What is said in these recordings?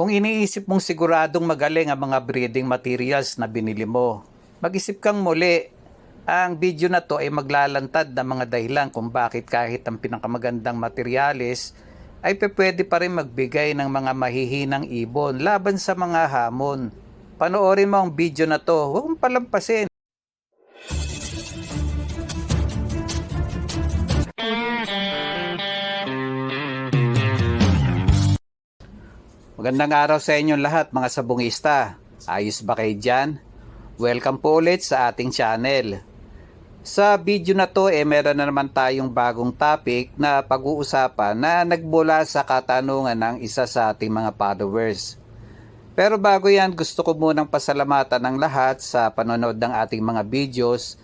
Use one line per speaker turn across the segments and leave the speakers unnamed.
Kung iniisip mong siguradong magaling ang mga breeding materials na binili mo, mag-isip kang muli. Ang video na to ay maglalantad ng mga dahilan kung bakit kahit ang pinakamagandang materyales ay pwede pa rin magbigay ng mga mahihinang ibon laban sa mga hamon. Panoorin mo ang video na to, huwag palampasin. Magandang araw sa inyong lahat mga sabungista. Ayos ba kayo dyan? Welcome po ulit sa ating channel. Sa video na to eh meron na naman tayong bagong topic na pag-uusapan na nagmula sa katanungan ng isa sa ating mga followers. Pero bago yan gusto ko munang pasalamatan ng lahat sa panonood ng ating mga videos.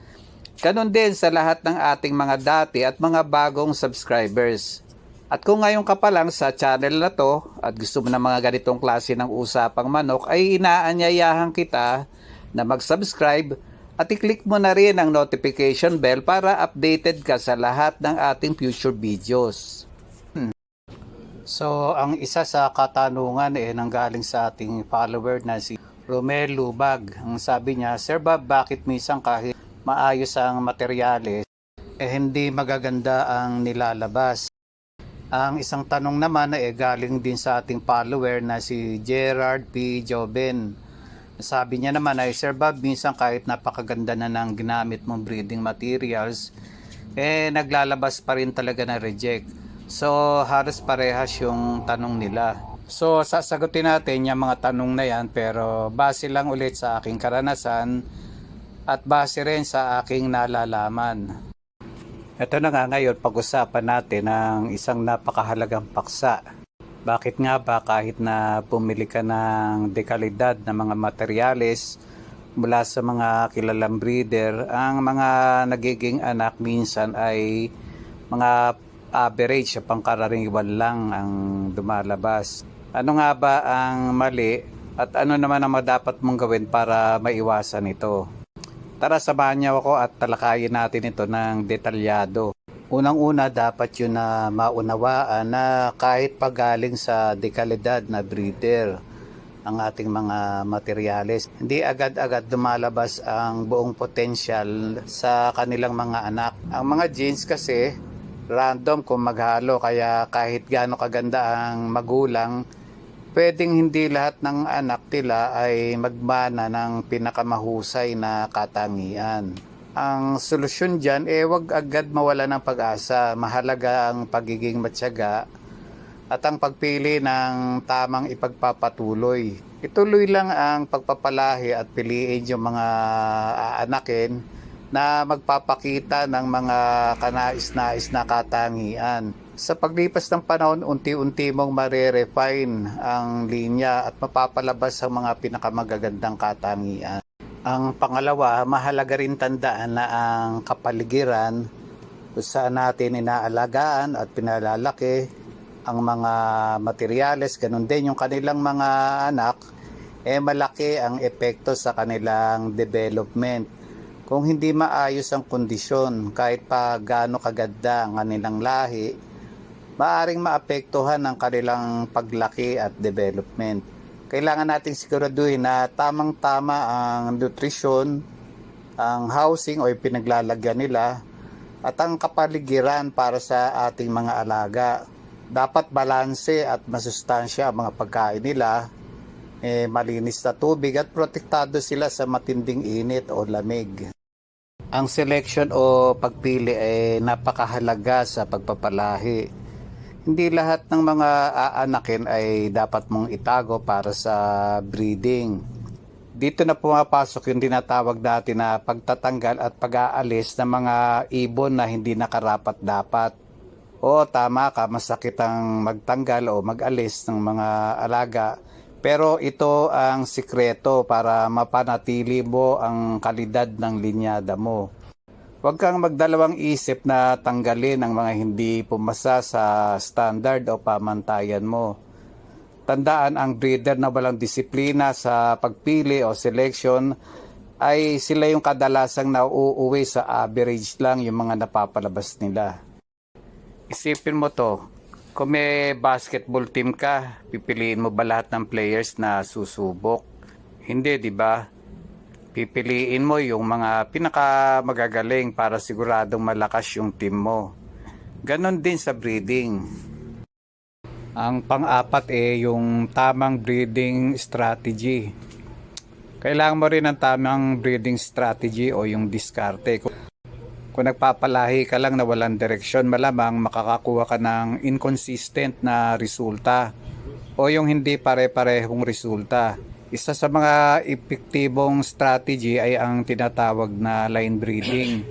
Ganon din sa lahat ng ating mga dati at mga bagong subscribers. At kung ngayon ka pa lang sa channel na to at gusto mo ng mga ganitong klase ng usapang manok ay inaanyayahan kita na mag-subscribe at i-click mo na rin ang notification bell para updated ka sa lahat ng ating future videos. Hmm. So, ang isa sa katanungan eh nanggaling sa ating follower na si Romel Lubag. Ang sabi niya, Sir Bob, bakit minsan kahit maayos ang materyales, eh hindi magaganda ang nilalabas? Ang isang tanong naman ay galing din sa ating follower na si Gerard P. Joben. Sabi niya naman ay Sir Bob, minsan kahit napakaganda na ng ginamit mong breeding materials, eh naglalabas pa rin talaga na reject. So halos parehas yung tanong nila. So sasagutin natin yung mga tanong na yan pero base lang ulit sa aking karanasan at base rin sa aking nalalaman. Ito na nga ngayon, pag-usapan natin ang isang napakahalagang paksa. Bakit nga ba kahit na pumili ka ng dekalidad na mga materyales mula sa mga kilalang breeder, ang mga nagiging anak minsan ay mga average, pangkaraniwan lang ang dumalabas. Ano nga ba ang mali at ano naman ang dapat mong gawin para maiwasan ito? Tara samahan niyo ako at talakayin natin ito ng detalyado. Unang-una dapat yun na maunawaan na kahit pagaling sa dekalidad na breeder ang ating mga materyales, hindi agad-agad dumalabas ang buong potensyal sa kanilang mga anak. Ang mga genes kasi random kung maghalo kaya kahit gaano kaganda ang magulang pwedeng hindi lahat ng anak nila ay magmana ng pinakamahusay na katangian. Ang solusyon dyan, eh wag agad mawala ng pag-asa. Mahalaga ang pagiging matyaga at ang pagpili ng tamang ipagpapatuloy. Ituloy lang ang pagpapalahi at piliin yung mga aanakin na magpapakita ng mga kanais-nais na katangian. Sa paglipas ng panahon, unti-unti mong marerefine ang linya at mapapalabas ang mga pinakamagagandang katangian. Ang pangalawa, mahalaga rin tandaan na ang kapaligiran kung saan natin inaalagaan at pinalalaki ang mga materyales, ganun din yung kanilang mga anak, eh malaki ang epekto sa kanilang development. Kung hindi maayos ang kondisyon, kahit pa gaano kaganda ang kanilang lahi, maaring maapektuhan ang kanilang paglaki at development. Kailangan nating siguraduhin na tamang-tama ang nutrisyon, ang housing o pinaglalagyan nila, at ang kapaligiran para sa ating mga alaga. Dapat balanse at masustansya ang mga pagkain nila, eh, malinis na tubig at protektado sila sa matinding init o lamig. Ang selection o pagpili ay napakahalaga sa pagpapalahi hindi lahat ng mga aanakin ay dapat mong itago para sa breeding. Dito na pumapasok yung tinatawag natin na pagtatanggal at pag-aalis ng mga ibon na hindi nakarapat dapat. O tama ka, masakit ang magtanggal o mag-alis ng mga alaga. Pero ito ang sikreto para mapanatili mo ang kalidad ng linyada mo. Huwag kang magdalawang isip na tanggalin ang mga hindi pumasa sa standard o pamantayan mo. Tandaan ang breeder na walang disiplina sa pagpili o selection ay sila yung kadalasang nauuwi sa average lang yung mga napapalabas nila. Isipin mo to, Kung may basketball team ka, pipiliin mo ba lahat ng players na susubok? Hindi, di ba? Pipiliin mo yung mga pinaka magagaling para siguradong malakas yung team mo. Ganon din sa breeding. Ang pang-apat eh yung tamang breeding strategy. Kailangan mo rin ng tamang breeding strategy o yung diskarte. Kung, nagpapalahi ka lang na walang direksyon, malamang makakakuha ka ng inconsistent na resulta o yung hindi pare-parehong resulta. Isa sa mga epektibong strategy ay ang tinatawag na line breeding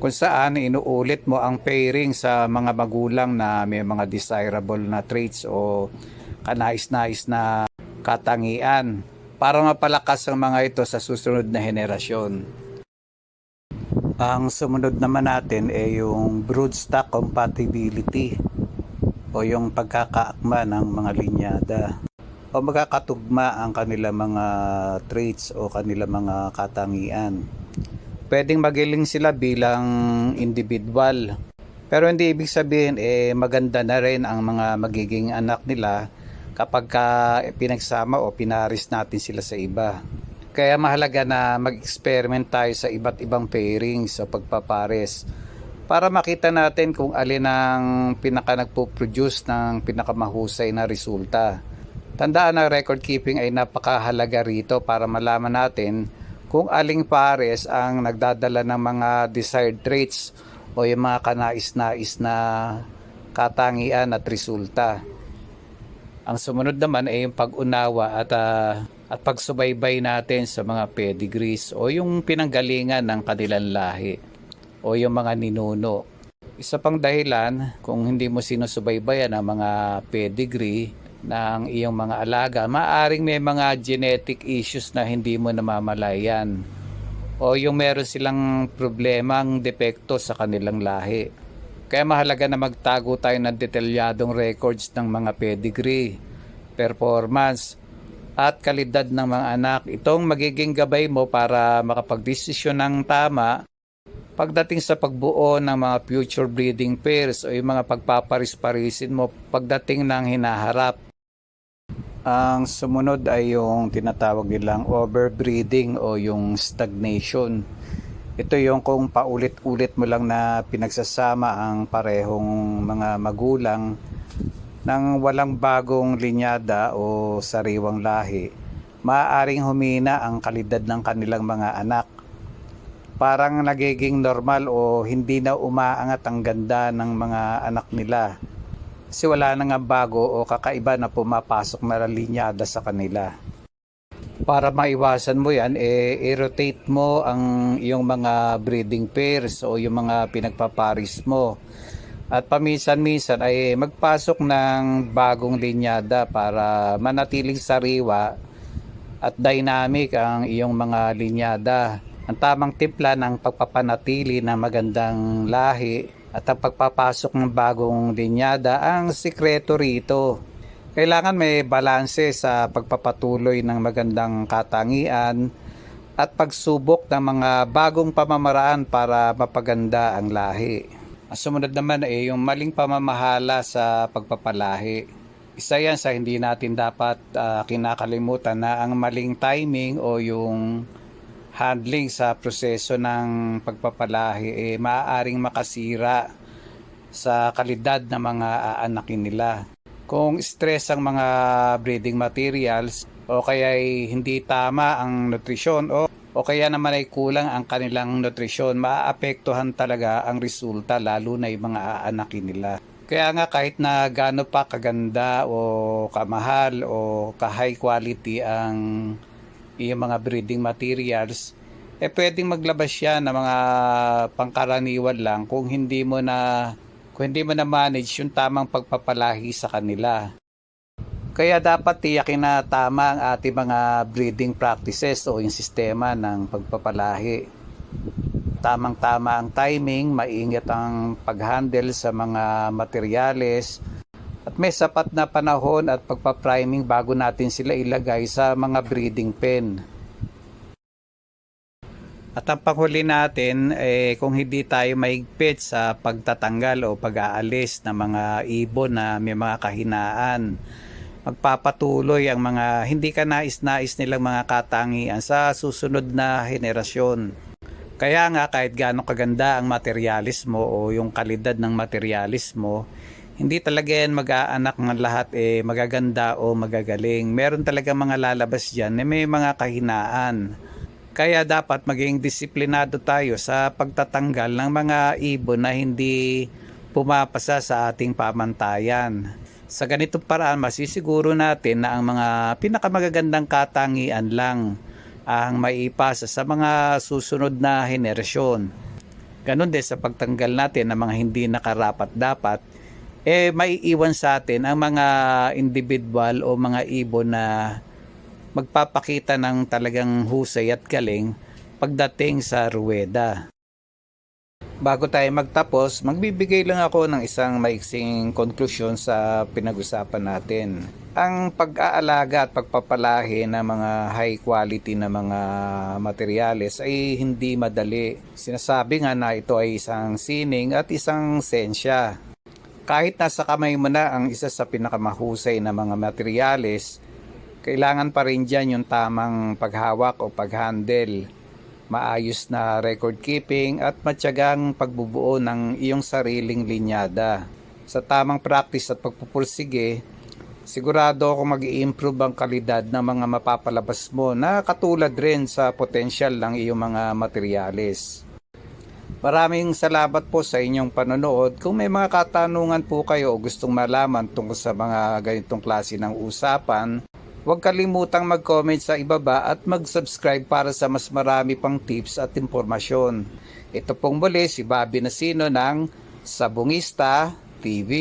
kung saan inuulit mo ang pairing sa mga magulang na may mga desirable na traits o kanais-nais na katangian para mapalakas ang mga ito sa susunod na henerasyon. Ang sumunod naman natin ay yung broodstock compatibility o yung pagkakaakma ng mga linyada o magkakatugma ang kanila mga traits o kanila mga katangian. Pwedeng magiling sila bilang individual. Pero hindi ibig sabihin eh maganda na rin ang mga magiging anak nila kapag ka pinagsama o pinaris natin sila sa iba. Kaya mahalaga na mag-experiment tayo sa iba't ibang pairings o pagpapares para makita natin kung alin ang pinaka nagpo-produce ng pinakamahusay na resulta. Tandaan na record keeping ay napakahalaga rito para malaman natin kung aling pares ang nagdadala ng mga desired traits o yung mga kanais-nais na katangian at resulta. Ang sumunod naman ay yung pag-unawa at ah, at pagsubaybay natin sa mga pedigrees o yung pinanggalingan ng kanilang lahi o yung mga ninuno. Isa pang dahilan kung hindi mo sinusubaybayan ang mga pedigree ng iyong mga alaga, maaring may mga genetic issues na hindi mo namamalayan o yung meron silang problemang depekto sa kanilang lahi. Kaya mahalaga na magtago tayo ng detalyadong records ng mga pedigree, performance, at kalidad ng mga anak. Itong magiging gabay mo para makapagdesisyon ng tama pagdating sa pagbuo ng mga future breeding pairs o yung mga pagpaparis-parisin mo pagdating ng hinaharap. Ang sumunod ay yung tinatawag nilang overbreeding o yung stagnation. Ito yung kung paulit-ulit mo lang na pinagsasama ang parehong mga magulang ng walang bagong linyada o sariwang lahi, maaaring humina ang kalidad ng kanilang mga anak. Parang nagiging normal o hindi na umaangat ang ganda ng mga anak nila. Kasi wala na nga bago o kakaiba na pumapasok na linyada sa kanila. Para maiwasan mo yan, eh, i-rotate mo ang yung mga breeding pairs o yung mga pinagpaparis mo at paminsan-minsan ay magpasok ng bagong linyada para manatiling sariwa at dynamic ang iyong mga linyada. Ang tamang timpla ng pagpapanatili ng magandang lahi at ang pagpapasok ng bagong linyada ang sikreto rito. Kailangan may balanse sa pagpapatuloy ng magandang katangian at pagsubok ng mga bagong pamamaraan para mapaganda ang lahi. Ang sumunod naman ay yung maling pamamahala sa pagpapalahi. Isa yan sa hindi natin dapat ah, kinakalimutan na ang maling timing o yung handling sa proseso ng pagpapalahi eh maaaring makasira sa kalidad ng mga aanakin nila. Kung stress ang mga breeding materials o kaya ay hindi tama ang nutrisyon o o kaya naman ay kulang ang kanilang nutrisyon, maaapektuhan talaga ang resulta lalo na yung mga aanakin nila. Kaya nga kahit na gaano pa kaganda o kamahal o ka-high quality ang iyong mga breeding materials, eh pwedeng maglabas siya ng mga pangkaraniwan lang kung hindi mo na kung hindi mo na manage yung tamang pagpapalahi sa kanila. Kaya dapat tiyakin na tama ang ating mga breeding practices o yung sistema ng pagpapalahi. Tamang-tama ang timing, maingat ang pag-handle sa mga materyales, at may sapat na panahon at pagpa-priming bago natin sila ilagay sa mga breeding pen. At ang panghuli natin, eh, kung hindi tayo maigpit sa pagtatanggal o pag-aalis ng mga ibon na may mga kahinaan, magpapatuloy ang mga hindi ka nais-nais nilang mga katangian sa susunod na henerasyon. Kaya nga kahit gaano kaganda ang materialis mo o yung kalidad ng materialis mo, hindi talaga yan mag-aanak ng lahat eh magaganda o magagaling. Meron talaga mga lalabas dyan na may mga kahinaan. Kaya dapat maging disiplinado tayo sa pagtatanggal ng mga ibon na hindi pumapasa sa ating pamantayan. Sa ganitong paraan, masisiguro natin na ang mga pinakamagagandang katangian lang ang maipasa sa mga susunod na henerasyon. Ganon din sa pagtanggal natin ng mga hindi nakarapat dapat, eh maiiwan sa atin ang mga individual o mga ibon na magpapakita ng talagang husay at galing pagdating sa ruweda. Bago tayo magtapos, magbibigay lang ako ng isang maiksing konklusyon sa pinag-usapan natin. Ang pag-aalaga at pagpapalahi ng mga high quality na mga materyales ay hindi madali. Sinasabi nga na ito ay isang sining at isang sensya. Kahit nasa kamay mo na ang isa sa pinakamahusay na mga materyales, kailangan pa rin dyan yung tamang paghawak o paghandle maayos na record keeping at matyagang pagbubuo ng iyong sariling linyada. Sa tamang practice at pagpupursige, sigurado ako mag improve ang kalidad ng mga mapapalabas mo na katulad rin sa potensyal ng iyong mga materyales. Maraming salamat po sa inyong panonood. Kung may mga katanungan po kayo o gustong malaman tungkol sa mga ganitong klase ng usapan, Huwag kalimutang mag-comment sa ibaba at mag-subscribe para sa mas marami pang tips at impormasyon. Ito pong muli si Bobby Nasino ng Sabungista TV.